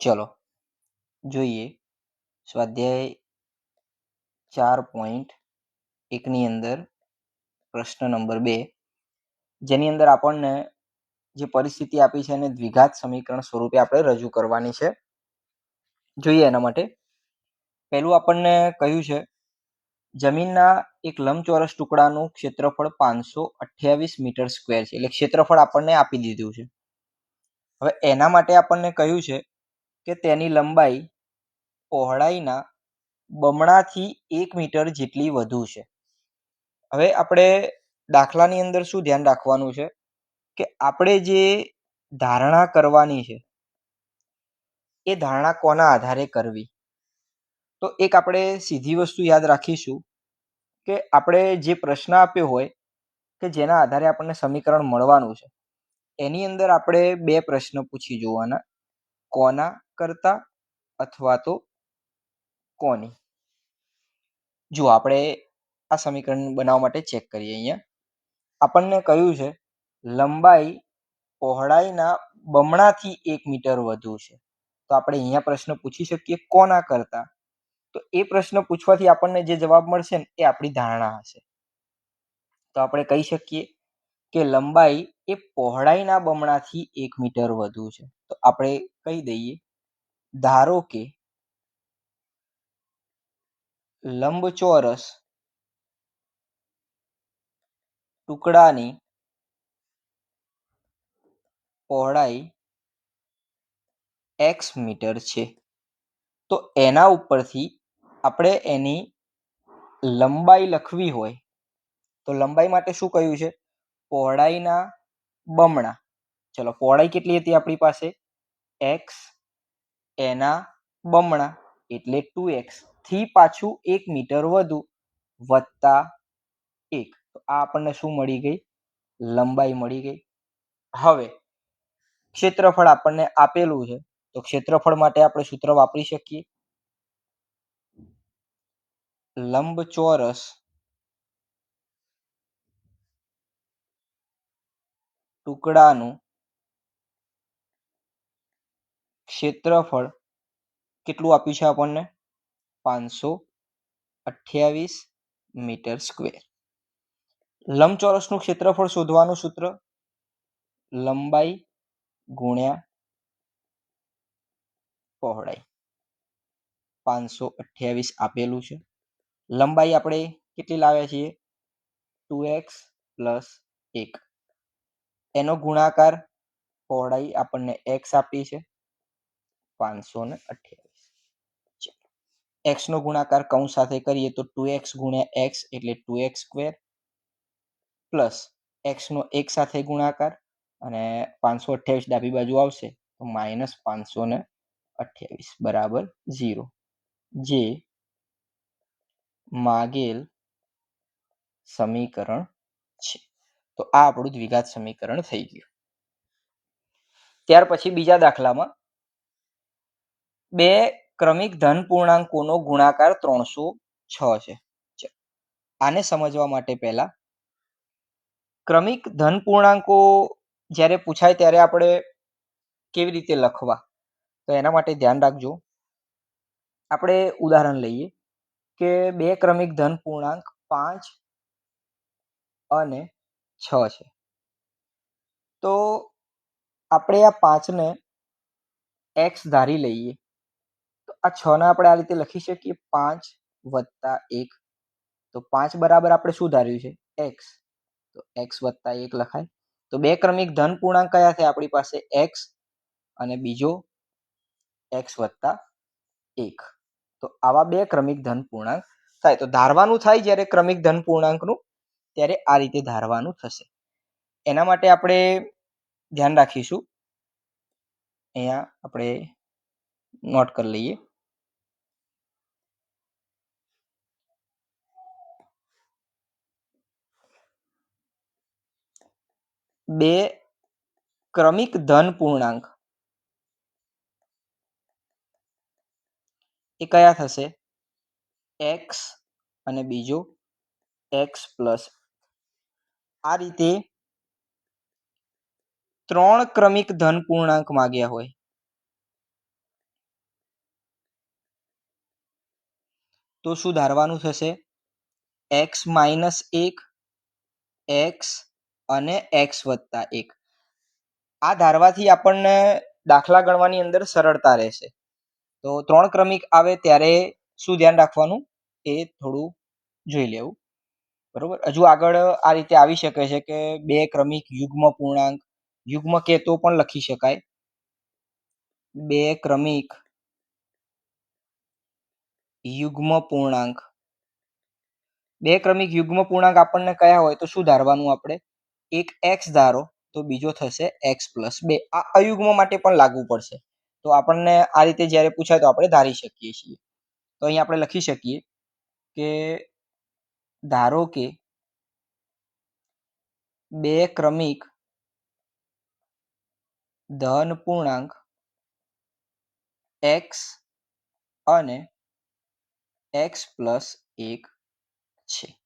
ચલો, જોઈએ. સ્વાધ્યાય ચાર પોઈન્ટ એકની અંદર પ્રશ્ન નંબર બે. જેની અંદર આપણને જે પરિસ્થિતિ આપી છે એને દ્વિઘાત સમીકરણ સ્વરૂપે આપણે રજૂ કરવાની છે. જોઈએ એના માટે. પહેલું આપણને કહ્યું છે, જમીનના એક લંબચોરસ ટુકડાનું ક્ષેત્રફળ પાંચસો અઠ્યાવીસ મીટર સ્ક્વેર છે. એટલે ક્ષેત્રફળ આપણને આપી દીધું છે. હવે એના માટે આપણને કહ્યું છે કે તેની લંબાઈ પહોળાઈના બમણાથી એક મીટર જેટલી વધુ છે. હવે આપણે દાખલાની અંદર શું ધ્યાન રાખવાનું છે? કે આપણે જે ધારણા કરવાની છે, એ ધારણા કોના આધારે કરવી? તો એક આપણે સીધી વસ્તુ યાદ રાખીશું કે આપણે જે પ્રશ્ન આપ્યો હોય કે જેના આધારે આપણને સમીકરણ મળવાનું છે, એની અંદર આપણે બે પ્રશ્ન પૂછી જોવાના, કોના કરતા અથવા તો કોની? જો આપણે આ સમીકરણ બનાવવા માટે ચેક કરીએ અહીંયા. આપણને કહ્યું છે, લંબાઈ પહોળાઈના બમણાથી એક મીટર વધુ છે. તો આપણે અહીંયા પ્રશ્ન પૂછી શકીએ કોના કરતા? તો એ પ્રશ્ન પૂછવાથી આપણને જે જવાબ મળશે ને, એ આપણી ધારણા હશે. તો આપણે કહી શકીએ કે લંબાઈ એ પહોળાઈના બમણાથી એક મીટર વધુ છે. તો આપણે કહી દઈએ ધારો કે લંબચોરસ ટુકડાની પહોળાઈ એક્સ મીટર છે. તો એના ઉપરથી આપણે એની લંબાઈ લખવી હોય તો લંબાઈ માટે શું કહ્યું છે? પહોળાઈના બમણા. ચલો, પહોળાઈ કેટલી હતી આપણી પાસે? એક્સ એના બમણા એટલે ટુ એક્સથી પાછું એક મીટર વધુ વત્તા એક. આ આપણને શું મળી ગઈ? લંબાઈ મળી ગઈ. હવે ક્ષેત્રફળ આપણને આપેલું છે. તો ક્ષેત્રફળ માટે આપણે સૂત્ર વાપરી શકીએ. લંબચોરસ ટુકડાનું ક્ષેત્રફળ કેટલું આપ્યું છે આપણને? પાંચસો અઠ્યાવીસ મીટર સ્ક્વેર. લંબચોરસનું ક્ષેત્રફળ શોધવાનું સૂત્ર? લંબાઈ ગુણ્યા પહોળાઈ. પાંચસો અઠ્યાવીસ આપેલું છે. લંબાઈ આપણે કેટલી લાવ્યા છીએ? ટુ એક્સ પ્લસ એક. એનો ગુણાકાર પહોળાઈ આપણને એક્સ આપી છે. પાંચસો ને અઠ્યાવીસ. એક્સ નો ગુણાકાર કૌંસ સાથે કરીએ તો ટુ એક્સ ગુણ્યા એક્સ એટલે two x square plus x નો એક સાથે ગુણાકાર અને પાંચસો અઠ્યાવીસ ડાબી બાજુ આવશે તો માઇનસ પાંચસો ને અઠ્યાવીસ, બરાબર ઝીરો. જે માગેલ સમીકરણ છે. તો આ આપણું દ્વિઘાત સમીકરણ થઈ ગયું. ત્યાર પછી બીજા દાખલામાં બે ક્રમિક ધન પૂર્ણાંકોનો ગુણાકાર ત્રણસો છ છે. આને સમજવા માટે પહેલા. ક્રમિક ધન પૂર્ણાંકો જ્યારે પૂછાય ત્યારે આપણે કેવી રીતે લખવા? તો એના માટે ધ્યાન રાખજો. આપણે ઉદાહરણ લઈએ કે બે ક્રમિક ધન પૂર્ણાંક પાંચ અને છ છે. તો આપણે આ પાંચને એક્સ ધારી લઈએ. આ છ ને આપણે આ રીતે લખી શકીએ. પાંચ વત્તા એક. તો પાંચ બરાબર આપણે શું ધાર્યું છે? એક્સ. તો એક્સ વત્તા એક લખાય. તો બે ક્રમિક ધન પૂર્ણાંક કયા છે આપણી પાસે? એક્સ અને બીજો એક્સ વત્તા એક. તો આવા બે ક્રમિક ધન પૂર્ણાંક થાય. તો ધારવાનું થાય જ્યારે ક્રમિક ધન પૂર્ણાંકનું, ત્યારે આ રીતે ધારવાનું થશે. એના માટે આપણે ધ્યાન રાખીશું. અહીંયા આપણે નોટ કરી લઈએ. બે, ક્રમિક ધન પૂર્ણાંક. એ કયા થશે? એક્સ અને બીજો એક્સ પ્લસ આ રીતે ત્રણ ક્રમિક ધન પૂર્ણાંક માગ્યા હોય. તો શું ધારવાનું થશે? એક્સ માઇનસ એક એક્સ અને એક્સ વત્તા એક. આ ધારવાથી આપણને દાખલા ગણવાની અંદર સરળતા રહેશે. તો ત્રણ ક્રમિક આવે ત્યારે શું ધ્યાન રાખવાનું? એ થોડું જોઈ લેવું. બરોબર? હજુ આગળ આ રીતે આવી શકે છે કે બે ક્રમિક યુગ્મ પૂર્ણાંક, યુગ્મ કે તો પણ લખી શકાય. બે ક્રમિક યુગ્મ પૂર્ણાંક. બે ક્રમિક યુગ્મ પૂર્ણાંક આપણને કયા હોય તો શું ધારવાનું આપણે? એક એક્સ ધારો, તો બીજો થશે એક્સ પ્લસ બે. આ અયુગ્મ માટે પણ લાગુ પડશે. તો આપણને આ રીતે જ્યારે પૂછાય તો આપણે ધારી શકીએ છીએ. તો અહીં આપણે લખી શકીએ કે ધારો કે બે ક્રમિક ધન પૂર્ણાંક એક્સ અને એક્સ પ્લસ એક છે.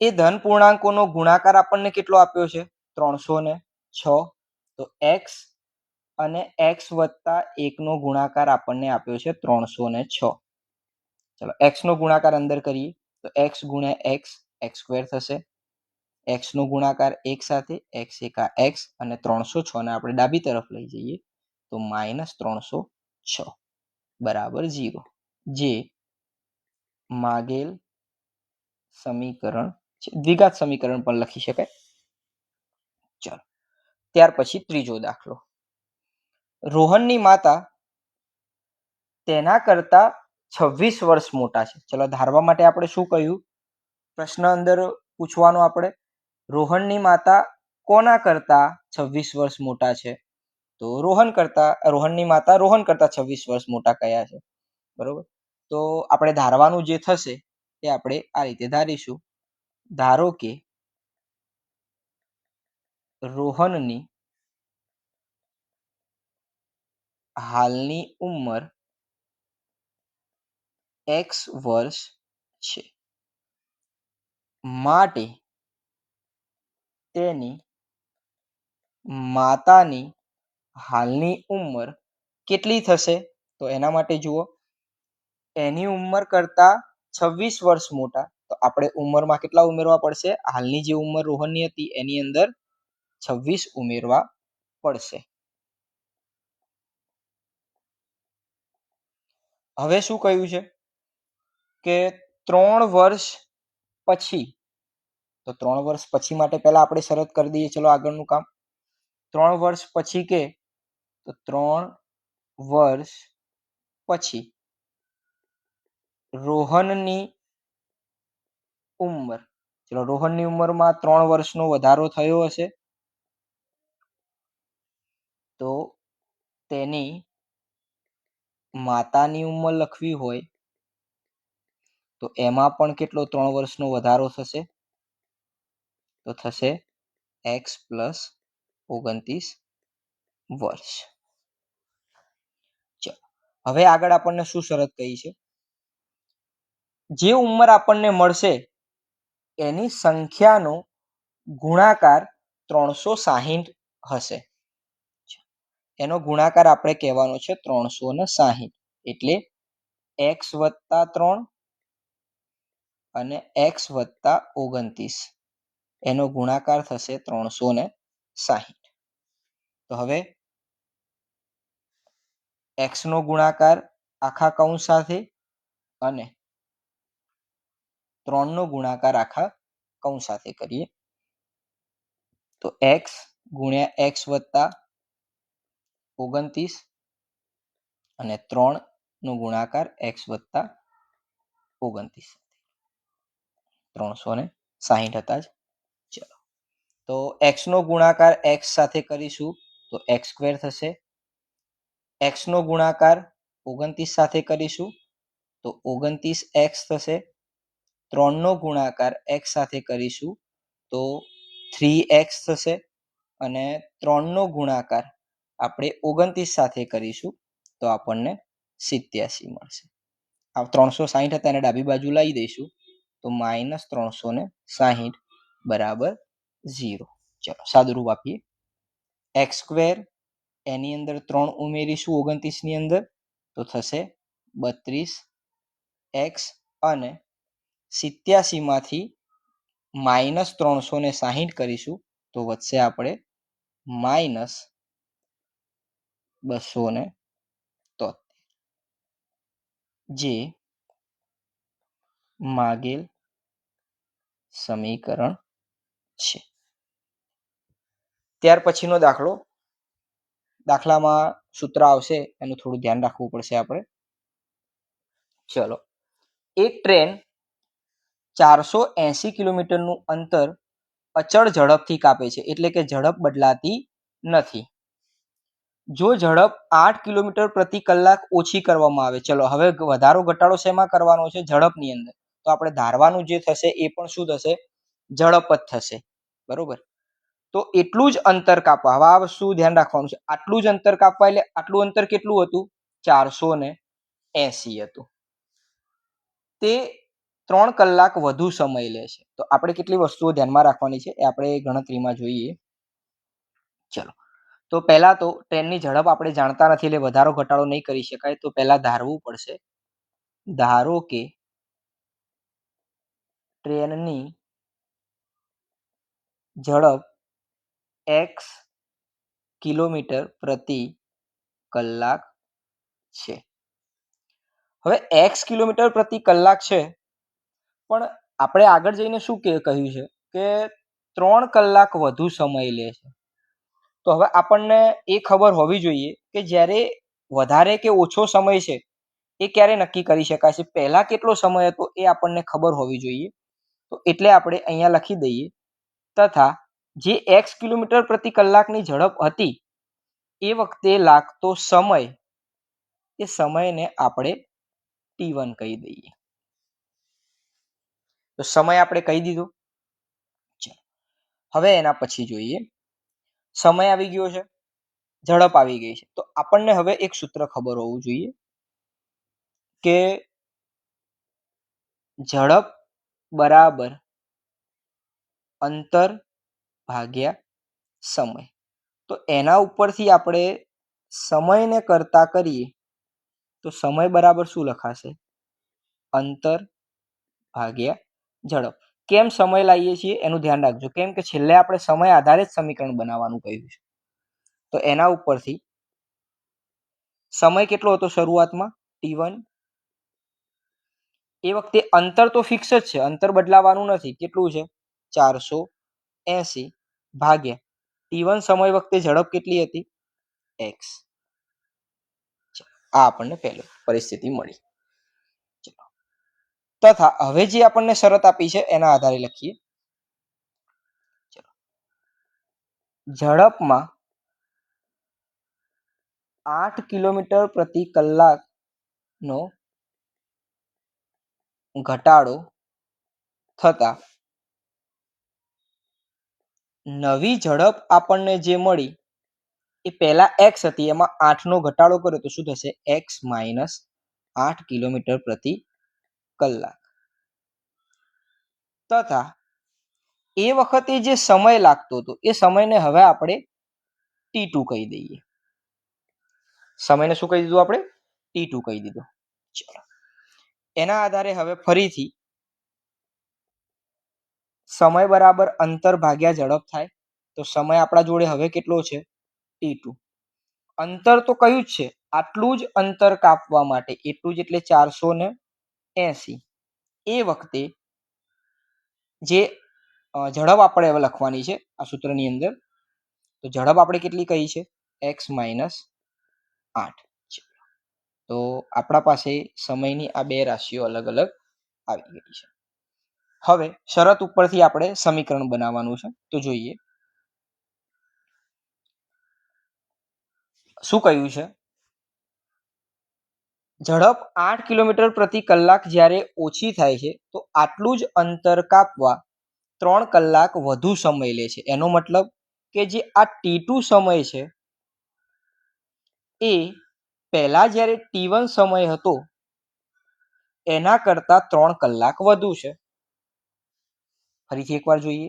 એ ધન પૂર્ણાંકોનો ગુણાકાર આપણને કેટલો આપ્યો છે? ત્રણસો ને છ. તો એક્સ અને એક્સ વત્તા એકનો ગુણાકાર આપણને આપ્યો છે ત્રણસો ને છ. ચલો એક્સનો ગુણાકાર અંદર કરીએ. તો એક્સ ગુણ્યા એક્સ એક્સ સ્ક્વેર થશે. એક્સનો ગુણાકાર એક સાથે એક્સ એકા એક્સ અને ત્રણસો છ ને આપણે ડાબી તરફ લઈ જઈએ. તો માઇનસ ત્રણસો છ. બરાબર ઝીરો જે માગેલ સમીકરણ દ્વિઘાત સમીકરણ પણ લખી શકાય. ચાલો. ત્યાર પછી ત્રીજો દાખલો. રોહનની માતા તેના કરતા છવ્વીસ વર્ષ મોટા છે. ચલો, ધારવા માટે આપણે શું કહ્યું? પ્રશ્ન અંદર પૂછવાનો આપણે. રોહનની માતા કોના કરતા છવ્વીસ વર્ષ મોટા છે? તો રોહન કરતા, રોહનની માતા રોહન કરતા છવ્વીસ વર્ષ મોટા કયા છે? બરોબર? તો આપણે ધારવાનું જે થશે, એ આપણે આ રીતે ધારીશું. ધારો કે રોહનની હાલની ઉંમર એક્સ વર્ષ છે. માટે તેની માતાની હાલની ઉંમર કેટલી થશે? તો એના માટે જુઓ. એની ઉંમર કરતા છવ્વીસ વર્ષ મોટા. તો આપણે ઉંમરમાં કેટલા ઉમેરવા પડશે? હાલની જે ઉંમર રોહનની હતી, એની અંદર છવ્વીસ ઉમેરવા પડશે. હવે શું કહ્યું છે? કે ત્રણ વર્ષ પછી, તો ત્રણ વર્ષ પછી માટે પહેલા આપણે શરત કરી દઈએ. ચલો આગળનું કામ. ત્રણ વર્ષ પછી કે, તો ત્રણ વર્ષ પછી રોહનની ઉંમર. ચલો, રોહનની ઉંમરમાં ત્રણ વર્ષનો વધારો થયો હશે. તો તેની માતાની ઉંમર લખવી હોય, તો એમાં પણ કેટલો ત્રણ વર્ષનો વધારો થશે? તો થશે એક્સ પ્લસ ઓગણત્રીસ વર્ષ. હવે આગળ આપણને શું શરત કહી છે? જે ઉંમર આપણને મળશે એની સંખ્યાનો ગુણાકાર ત્રણસો સાહીઠ હશે. એનો ગુણાકાર આપણે કહેવાનો છે ત્રણસો ને સાહીઠ. એટલે એક્સ વત્તા ત્રણ અને એક્સ વત્તા ઓગણત્રીસ. એનો ગુણાકાર થશે ત્રણસો ને સાહીઠ. તો હવે એક્સ નો ગુણાકાર આખા કૌંસ સાથે અને ત્રણનો ગુણાકાર આખા કૌંસ સાથે કરીએ. તો એક્સ ગુણ્યા એક્સ વત્તા ઓગણત્રીસ અને ત્રણ નો ગુણાકાર એક્સ વત્તા ઓગણત્રીસ. ત્રણસો ને સાહીઠ હતા જ. ચલો. તો એક્સ નો ગુણાકાર એક્સ સાથે કરીશું તો એક્સ સ્ક્વેર થશે. એક્સ નો ગુણાકાર ઓગણત્રીસ સાથે કરીશું તો ઓગણત્રીસ એક્સ થશે. ત્રણનો ગુણાકાર એક્સ સાથે કરીશું, તો થ્રી એક્સ થશે અને ત્રણનો ગુણાકાર આપણે ઓગણત્રીસ સાથે કરીશું, તો આપણને સિત્યાસી મળશે. આ ત્રણસો સાહીઠ હતા, એને ડાબી બાજુ લાવી દઈશું, તો માઇનસ ત્રણસો ને સાહીઠ બરાબર ઝીરો. ચલો, સાદુરૂપ આપીએ. એક્સ સ્ક્વેર, એની અંદર ત્રણ ઉમેરીશું ઓગણત્રીસની અંદર, તો થશે બત્રીસ એક્સ અને સિત્યાસીમાંથી માઇનસ ત્રણસો ને સાહીઠ કરીશું, તો વધશે આપણે માઇનસ બસો ને જે માગેલ સમીકરણ છે. ત્યાર પછીનો દાખલો. દાખલામાં સૂત્ર આવશે, એનું થોડું ધ્યાન રાખવું પડશે આપણે. ચલો. એક ટ્રેન ચારસો એસી કિલોમીટરનું અંતર અચળ ઝડપથી કાપે છે. એટલે કે ઝડપ બદલાતી નથી. જો ઝડપ આઠ કિલોમીટર પ્રતિ કલાક ઓછી કરવામાં આવે, ચલો હવે વધારો ઘટાડો શેમાં કરવાનો છે? ઝડપની અંદર. તો આપણે ધારવાનું જે થશે એ પણ શું થશે? ઝડપ જ થશે. બરોબર? તો એટલું જ અંતર કાપવા. હવે આ વસ્તુ ધ્યાન રાખવાનું છે? આટલું જ અંતર કાપવા એટલે આટલું અંતર કેટલું હતું? ચારસો ને એસી હતું. તે ત્રણ કલાક વધુ સમય લે છે. તો આપણે કેટલી વસ્તુઓ ધ્યાનમાં રાખવાની છે એ આપણે ગણતરીમાં જોઈએ. ચલો. તો પહેલા તો ટ્રેનની ઝડપ આપણે જાણતા નથી એટલે વધારો ઘટાડો નહીં કરી શકાય. તો પહેલા ધારવું પડશે. ધારો કે ટ્રેનની ઝડપ એક્સ કિલોમીટર પ્રતિ કલાક છે. હવે એક્સ કિલોમીટર પ્રતિ કલાક છે પણ આપણે આગળ જઈને શું કે, કહ્યું છે કે ત્રણ કલાક વધુ સમય લે છે. તો હવે આપણને એ ખબર હોવી જોઈએ કે જ્યારે વધારે કે ઓછો સમય છે, એ ક્યારે નક્કી કરી શકાય છે પહેલા કેટલો સમય હતો એ આપણને ખબર હોવી જોઈએ. તો એટલે આપણે અહીંયા લખી દઈએ. તથા જે એક્સ કિલોમીટર પ્રતિ કલાકની ઝડપ હતી, એ વખતે લાગતો સમય, એ સમયને આપણે ટી વન કહી દઈએ. તો સમય આપણે કહી દીધો. હવે એના પછી જોઈએ. સમય આવી ગયો છે. ઝડપ આવી ગઈ છે. તો આપણને હવે એક સૂત્ર ખબર હોવું જોઈએ કે ઝડપ બરાબર અંતર ભાગ્યા સમય. તો એના ઉપરથી આપણે સમયને કરતા કરીએ તો સમય બરાબર શું લખાશે? અંતર ભાગ્યા ઝડપ કેમ સમય લાવીએ છીએ એનું ધ્યાન રાખજો. કેમ કે છેલ્લે આપણે સમય આધારિત સમીકરણ બનાવવાનું કહ્યું છે. તો એના ઉપરથી સમય કેટલો હતો શરૂઆતમાં? T one. એ વખતે અંતર તો ફિક્સ જ છે. અંતર બદલાવાનું નથી. કેટલું છે? ચારસો એસી ભાગ્યા. ટી વન સમય વખતે ઝડપ કેટલી હતી? એક્સ. આ આપણને પહેલો પરિસ્થિતિ મળી. તથા હવે જે આપણને શરત આપી છે, એના આધારે લખીએ. ઝડપમાં આઠ કિલોમીટર પ્રતિ કલાકનો ઘટાડો થતા નવી ઝડપ આપણને જે મળી, એ પહેલા એક્સ હતી. એમાં આઠનો ઘટાડો કર્યો તો શું થશે? એક્સ માઇનસ આઠ કિલોમીટર પ્રતિ કલાક. તથા એ વખતે જે સમય લાગતો હતો, એ સમયને હવે આપણે ટી ટુ કહી દઈએ. સમયને શું કહી દીધું આપણે? ટી ટુ કહી દીધું. ચલો. એના આધારે હવે ફરીથી સમય બરાબર અંતર ભાગ્યા ઝડપ થાય, તો સમય આપણા જોડે હવે કેટલો છે? ટી ટુ અંતર તો કયું જ છે, આટલું જ અંતર કાપવા માટે, એટલું જ એટલે ચારસો ને એસી. એ વખતે જે ઝડપ આપણે હવે લખવાની છે આ સૂત્રની અંદર, તો ઝડપ આપણે કેટલી કહી છે? એક્સ માઇનસ આઠ. તો આપણા પાસે સમયની આ બે રાશિઓ અલગ અલગ આવી ગઈ છે. હવે શરત ઉપરથી આપણે સમીકરણ બનાવવાનું છે. તો જોઈએ. શું કહ્યું છે? ઝડપ આઠ કિલોમીટર પ્રતિ કલાક જ્યારે ઓછી થાય છે, તો આટલું જ અંતર કાપવા ત્રણ કલાક વધુ સમય લે છે. એનો મતલબ કે જે આ ટી ટુ સમય છે, એ પહેલાં જ્યારે ટી વન સમય હતો, એના કરતાં ત્રણ કલાક વધુ છે. ફરીથી એકવાર જોઈએ.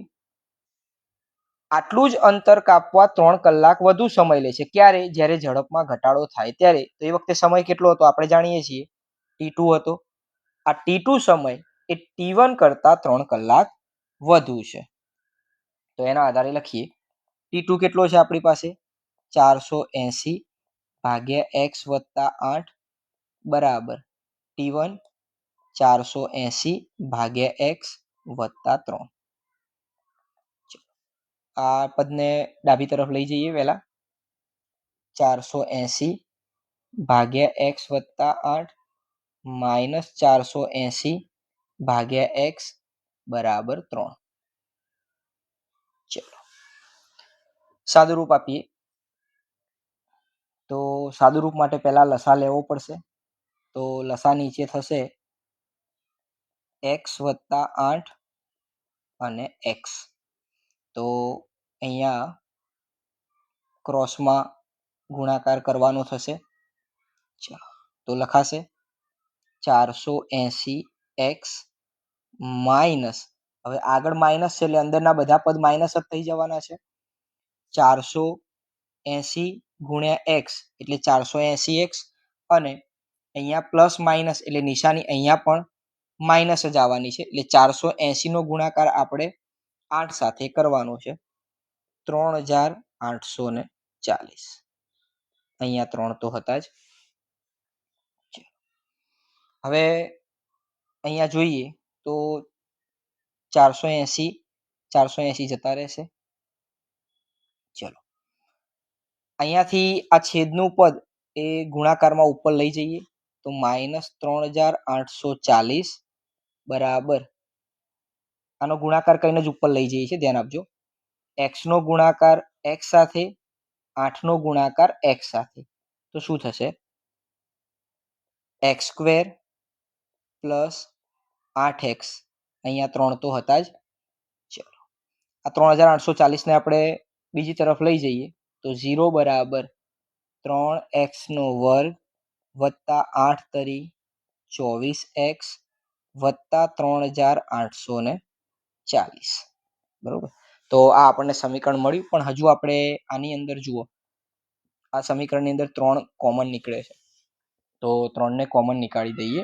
આટલું જ અંતર કાપવા ત્રણ કલાક વધુ સમય લે છે. ક્યારે? જ્યારે ઝડપમાં ઘટાડો થાય ત્યારે. તો એ વખતે સમય કેટલો હતો? આપણે જાણીએ છીએ. ટી ટુ હતો. આ ટી ટુ સમય એ ટી વન કરતાં ત્રણ કલાક વધુ છે. તો એના આધારે લખીએ. ટી ટુ કેટલો છે આપણી પાસે? ચારસો એંસી ભાગ્યા એક્સ વત્તા આઠ બરાબર ટી વન ચારસો એંસી ભાગ્યા એક્સ વત્તા ત્રણ. આ પદને ડાબી તરફ લઈ જઈએ વહેલા ચારસો એંસી ભાગ્યા એક્સ વત્તા આઠ માઇનસ ચારસો એંસી ભાગ્યા એક્સ બરાબર ત્રણ. ચલો. સાદુરૂપ આપીએ. તો સાદુરૂપ માટે પહેલા લસા લેવો પડશે. તો લસા નીચે થશે એક્સ વત્તા આઠ અને એક્સ. તો અહીંયા ક્રોસમાં ગુણાકાર કરવાનો થશે. તો લખાશે ચારસો એંસી એક્સ માઇનસ હવે આગળ માઇનસ છે એટલે અંદરના બધા પદ માઇનસ જ થઈ જવાના છે. ચારસો એંસી ગુણ્યા એક્સ એટલે ચારસો એંસી એક્સ અને અહીંયા પ્લસ માઇનસ એટલે નિશાની અહીંયા પણ માઇનસ જ આવવાની છે. એટલે ચારસો એંસીનો ગુણાકાર આપણે આઠ સાથે કરવાનો છે. ત્રણ હજાર આઠસો ને ચાલીસ. અહીંયા ત્રણ તો હતા જ. હવે અહીંયા જોઈએ તો ચારસો એંસી ચારસો એંસી જતા રહેશે. ચલો. અહીંયાથી આ છેદનું પદ એ ગુણાકારમાં ઉપર લઈ જઈએ તો માઇનસ ત્રણ હજાર આઠસો ચાલીસ બરાબર આનો ગુણાકાર કરીને જ ઉપર લઈ જઈએ છીએ, ધ્યાન આપજો. એક્સ નો ગુણાકાર એક્સ સાથે, આઠ નો ગુણાકાર એક્સ સાથે. તો શું થશે? એક્સ સ્ક્વેર પ્લસ આઠ એક્સ અહીંયા ત્રણ તો હતા જ. ચલો. આ ત્રણ હજાર આઠસો ચાલીસને આપણે બીજી તરફ લઈ જઈએ. તો ઝીરો બરાબર ત્રણ એક્સનો વર્ગ વત્તા આઠ તરી ચોવીસ એક્સ વત્તા ત્રણ હજાર આઠસો ને ચાલીસ. બરોબર? તો આ આપણને સમીકરણ મળ્યું, પણ હજુ આપણે આની અંદર જુઓ. આ સમીકરણની અંદર ત્રણ કોમન નીકળે છે. તો ત્રણને કોમન નીકાળી દઈએ.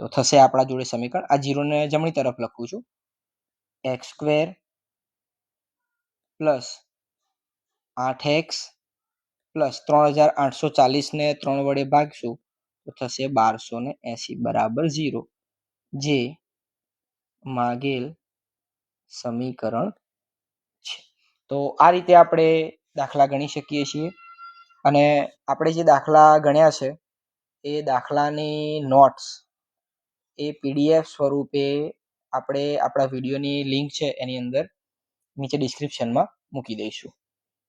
તો થશે આપણા જોડે સમીકરણ. આ જીરોને જમણી તરફ લખું છું. એક્સ સ્ક્વેર પ્લસ આઠ એક્સ પ્લસ ત્રણ હજાર આઠસો ચાલીસને ત્રણ વડે ભાગશું, તો થશે બારસો ને એંસી બરાબર ઝીરો જે માગેલ સમીકરણ છે. તો આ રીતે આપણે દાખલા ગણી શકીએ છીએ. અને આપણે જે દાખલા ગણ્યા છે, એ દાખલાની નોટ્સ એ પીડીએફ સ્વરૂપે આપણે આપણા વિડીયોની લિંક છે એની અંદર નીચે ડિસ્ક્રિપ્શનમાં મૂકી દઈશું.